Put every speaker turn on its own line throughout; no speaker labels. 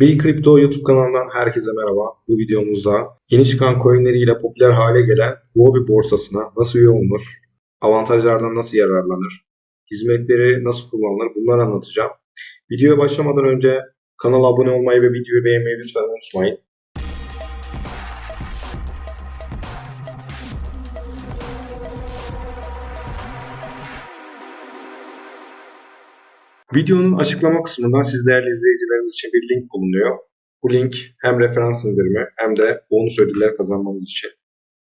Bill Crypto YouTube kanalından herkese merhaba. Bu videomuzda yeni çıkan coinleriyle popüler hale gelen Huobi borsasına nasıl üye olunur, avantajlardan nasıl yararlanır, hizmetleri nasıl kullanılır bunları anlatacağım. Videoya başlamadan önce kanala abone olmayı ve videoyu beğenmeyi lütfen unutmayın. Videonun açıklama kısmından siz değerli izleyicilerimiz için bir link bulunuyor. Bu link hem referans indirimi hem de bonus ödüller kazanmanız için.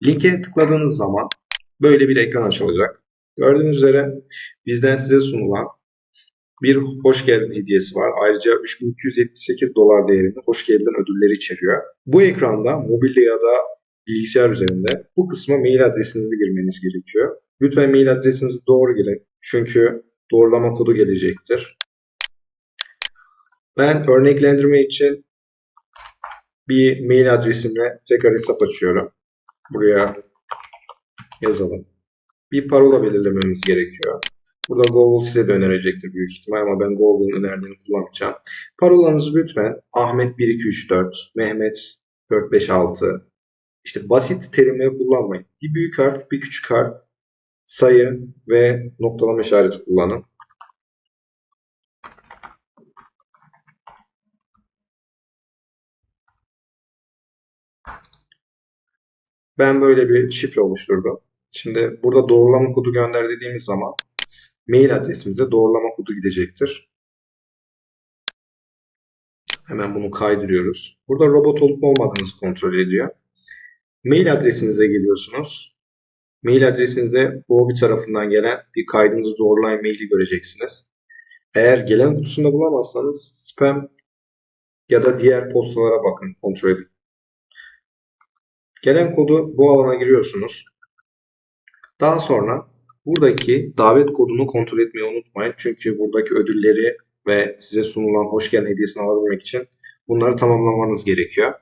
Linke tıkladığınız zaman böyle bir ekran açılacak. Gördüğünüz üzere bizden size sunulan bir hoş geldin hediyesi var. Ayrıca 3278 dolar değerinde hoş geldin ödülleri içeriyor. Bu ekranda mobilde ya da bilgisayar üzerinde bu kısma mail adresinizi girmeniz gerekiyor. Lütfen mail adresinizi doğru girin. Çünkü doğrulama kodu gelecektir. Ben örneklendirme için bir mail adresimle tekrar hesap açıyorum. Buraya yazalım. Bir parola belirlememiz gerekiyor. Burada Google size de önerecektir büyük ihtimal ama ben Google'un önerdiğini kullanacağım. Parolanızı lütfen Ahmet 1234, Mehmet 456 işte basit terimleri kullanmayın. Bir büyük harf, bir küçük harf, sayı ve noktalama işareti kullanın. Ben böyle bir şifre oluşturdum. Şimdi burada doğrulama kodu gönder dediğimiz zaman mail adresimize doğrulama kodu gidecektir. Hemen bunu kaydırıyoruz. Burada robot olup olmadığınızı kontrol ediyor. Mail adresinize geliyorsunuz. Mail adresinizde bir tarafından gelen bir kaydınızı doğrulayan maili göreceksiniz. Eğer gelen kutusunda bulamazsanız spam ya da diğer postalara bakın, kontrol edin. Gelen kodu bu alana giriyorsunuz. Daha sonra buradaki davet kodunu kontrol etmeyi unutmayın. Çünkü buradaki ödülleri ve size sunulan hoş geldin hediyesini alabilmek için bunları tamamlamanız gerekiyor.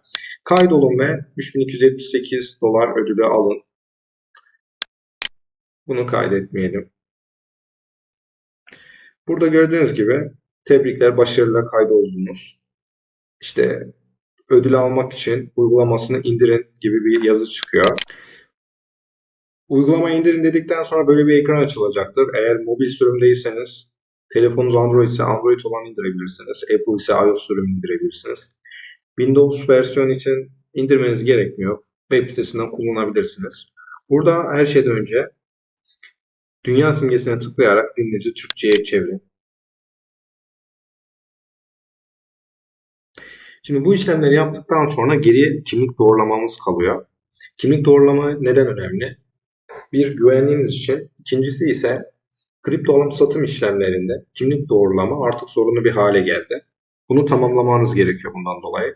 Kaydolun ve 3278 dolar ödülü alın. Bunu kaydetmeyelim. Burada gördüğünüz gibi tebrikler başarıyla kaydoldunuz. İşte ödül almak için uygulamasını indirin gibi bir yazı çıkıyor. Uygulamayı indirin dedikten sonra böyle bir ekran açılacaktır. Eğer mobil sürümdeyseniz telefonunuz Android ise Android olan indirebilirsiniz. Apple ise iOS sürümünü indirebilirsiniz. Windows versiyon için indirmeniz gerekmiyor. Web sitesinden kullanabilirsiniz. Burada her şeyden önce dünya simgesine tıklayarak dilinizi Türkçe'ye çevirin. Şimdi bu işlemleri yaptıktan sonra geriye kimlik doğrulamamız kalıyor. Kimlik doğrulama neden önemli? Bir güvenliğiniz için, ikincisi ise kripto alım satım işlemlerinde kimlik doğrulama artık zorunlu bir hale geldi. Bunu tamamlamanız gerekiyor bundan dolayı.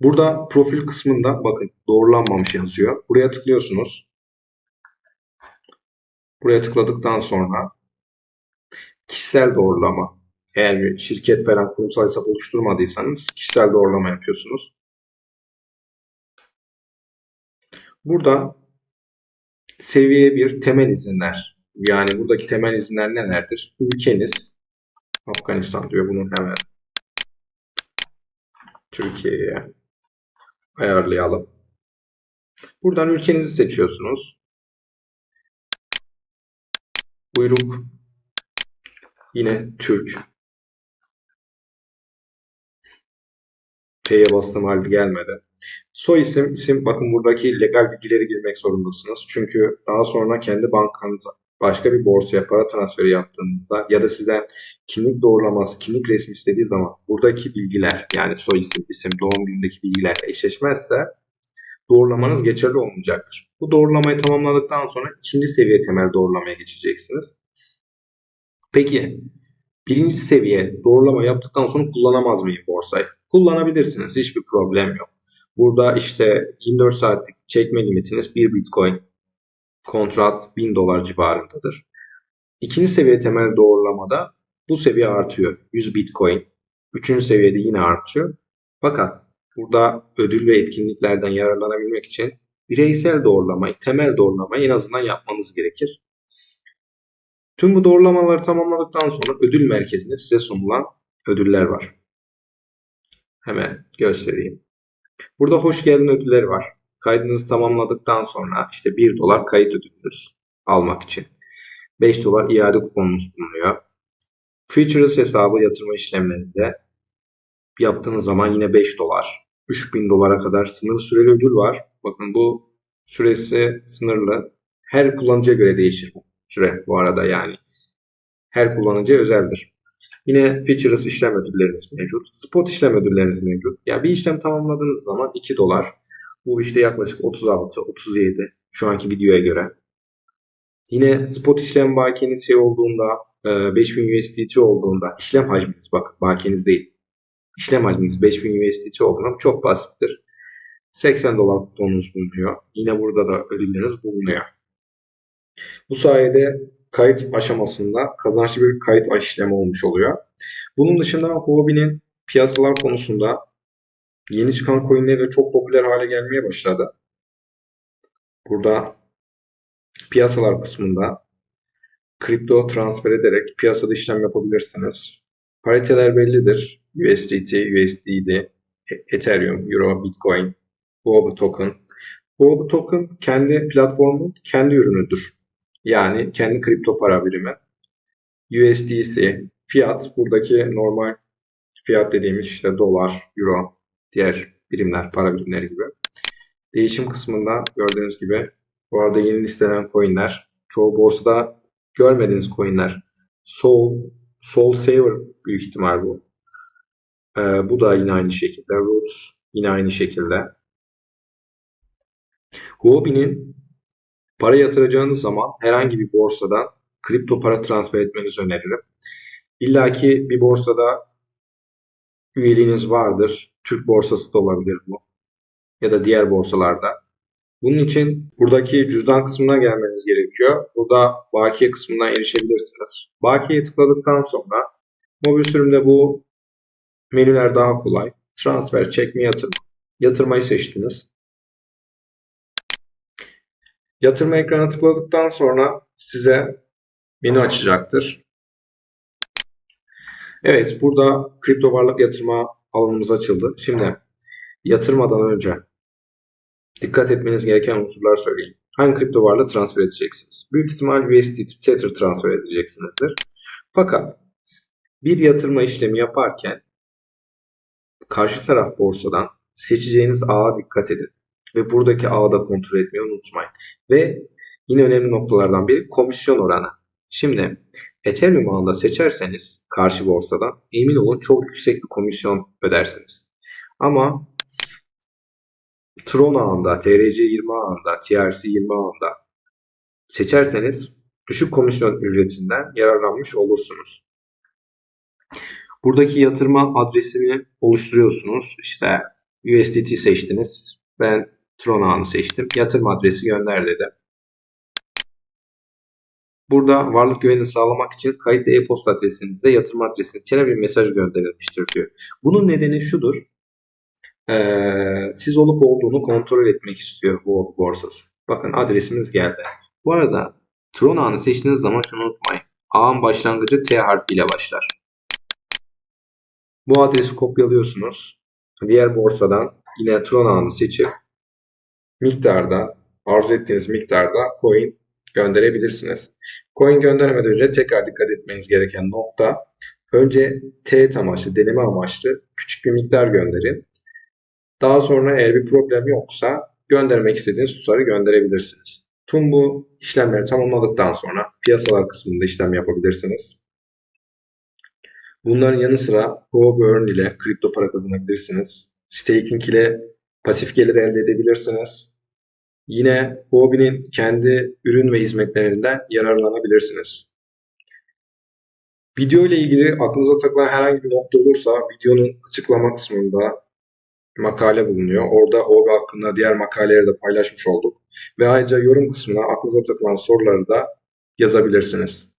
Burada profil kısmında bakın doğrulanmamış yazıyor. Buraya tıklıyorsunuz. Buraya tıkladıktan sonra kişisel doğrulama. Eğer bir şirket falan kurumsal hesap oluşturmadıysanız kişisel doğrulama yapıyorsunuz. Burada seviye bir temel izinler. Yani buradaki temel izinler nelerdir? Ülkeniz Afganistan diyor bunu hemen Türkiye'ye ayarlayalım. Buradan ülkenizi seçiyorsunuz. Buyruk yine Türk. T'ye bastığım halde gelmedi. Soy isim, isim bakın buradaki legal bilgileri girmek zorundasınız. Çünkü daha sonra kendi bankanıza başka bir borsaya para transferi yaptığınızda ya da sizden kimlik doğrulaması, kimlik resmi istediği zaman buradaki bilgiler yani soy isim, isim, doğum günündeki bilgiler eşleşmezse doğrulamanız geçerli olmayacaktır. Bu doğrulamayı tamamladıktan sonra ikinci seviye temel doğrulamaya geçeceksiniz. Peki birinci seviye doğrulama yaptıktan sonra kullanamaz mıyım borsayı? Kullanabilirsiniz. Hiçbir problem yok. Burada işte 24 saatlik çekme limitiniz 1 Bitcoin kontrat 1000 dolar civarındadır. İkinci seviye temel doğrulamada bu seviye artıyor. 100 Bitcoin. Üçüncü seviyede yine artıyor. Fakat burada ödül ve etkinliklerden yararlanabilmek için bireysel doğrulamayı, temel doğrulamayı en azından yapmanız gerekir. Tüm bu doğrulamaları tamamladıktan sonra ödül merkezinde size sunulan ödüller var. Hemen göstereyim. Burada hoş geldin ödülleri var. Kaydınızı tamamladıktan sonra işte 1 dolar kayıt ödülünüz almak için. 5 dolar iade kuponunuz bulunuyor. Futures hesabı yatırma işlemlerinde yaptığınız zaman yine 5 dolar. 3000 dolara kadar sınırlı süreli ödül var. Bakın bu süresi sınırlı. Her kullanıcıya göre değişir bu süre bu arada yani. Her kullanıcıya özeldir. Yine Futures işlem ödülleriniz mevcut. Spot işlem ödülleriniz mevcut. Ya bir işlem tamamladığınız zaman 2 dolar. Bu işte yaklaşık 36, 37 şu anki videoya göre. Yine spot işlem bakiyeniz şey olduğunda e, 5000 USDT olduğunda işlem hacminiz bak bakiyeniz değil. İşlem hacminiz 5000 USDT olduğunda çok basittir. 80 dolar kuponunuz bulunuyor. Yine burada da ödülleriniz bulunuyor. Bu sayede kayıt aşamasında kazançlı bir kayıt işlemi olmuş oluyor. Bunun dışında Huobi'nin piyasalar konusunda yeni çıkan coinleri çok popüler hale gelmeye başladı. Burada piyasalar kısmında kripto transfer ederek piyasada işlem yapabilirsiniz. Pariteler bellidir. USDT, USDD, Ethereum, Euro, Bitcoin, Huobi token. Huobi token kendi platformun kendi ürünüdür. Yani kendi kripto para birimi. USDC, fiyat buradaki normal fiyat dediğimiz işte dolar, euro, diğer birimler, para birimleri gibi. Değişim kısmında gördüğünüz gibi bu arada yeni listelenen coinler, çoğu borsada görmediğiniz coinler. Soul, Soul Saver büyük ihtimal bu. Ee, bu da yine aynı şekilde. Roots yine aynı şekilde. Huobi'nin para yatıracağınız zaman herhangi bir borsadan kripto para transfer etmenizi öneririm. İlla ki bir borsada üyeliğiniz vardır. Türk borsası da olabilir bu. Ya da diğer borsalarda. Bunun için buradaki cüzdan kısmına gelmeniz gerekiyor. Burada bakiye kısmından erişebilirsiniz. Bakiye tıkladıktan sonra mobil sürümde bu menüler daha kolay. Transfer, çekme, yatırma. Yatırmayı seçtiniz. Yatırma ekranına tıkladıktan sonra size menü açacaktır. Evet, burada kripto varlık yatırma alanımız açıldı. Şimdi yatırmadan önce dikkat etmeniz gereken unsurlar söyleyeyim. Hangi kripto varlığı transfer edeceksiniz? Büyük ihtimal USDT Tether transfer edeceksinizdir. Fakat bir yatırma işlemi yaparken karşı taraf borsadan seçeceğiniz ağa dikkat edin. Ve buradaki ağı da kontrol etmeyi unutmayın. Ve yine önemli noktalardan biri komisyon oranı. Şimdi Ethereum ağında seçerseniz karşı borsadan emin olun çok yüksek bir komisyon ödersiniz. Ama Tron ağında, TRC20 ağında, TRC20 ağında seçerseniz düşük komisyon ücretinden yararlanmış olursunuz. Buradaki yatırma adresini oluşturuyorsunuz. İşte USDT seçtiniz. Ben Tron ağını seçtim. Yatırım adresi gönder dedim. Burada varlık güvenini sağlamak için kayıtlı e-posta adresinize yatırım adresiniz içeren bir mesaj gönderilmiştir diyor. Bunun nedeni şudur. Ee, siz olup olduğunu kontrol etmek istiyor bu borsası. Bakın adresimiz geldi. Bu arada Tron ağını seçtiğiniz zaman şunu unutmayın. Ağın başlangıcı T harfiyle başlar. Bu adresi kopyalıyorsunuz. Diğer borsadan yine Tron ağını seçip miktarda, arzu ettiğiniz miktarda coin gönderebilirsiniz. Coin göndermeden önce tekrar dikkat etmeniz gereken nokta önce teyit amaçlı, deneme amaçlı küçük bir miktar gönderin. Daha sonra eğer bir problem yoksa göndermek istediğiniz tutarı gönderebilirsiniz. Tüm bu işlemleri tamamladıktan sonra piyasalar kısmında işlem yapabilirsiniz. Bunların yanı sıra Huobi Earn ile kripto para kazanabilirsiniz. Staking ile pasif gelir elde edebilirsiniz. Yine Huobi'nin kendi ürün ve hizmetlerinden yararlanabilirsiniz. Video ile ilgili aklınıza takılan herhangi bir nokta olursa videonun açıklama kısmında makale bulunuyor. Orada Huobi hakkında diğer makaleleri de paylaşmış olduk. Ve ayrıca yorum kısmına aklınıza takılan soruları da yazabilirsiniz.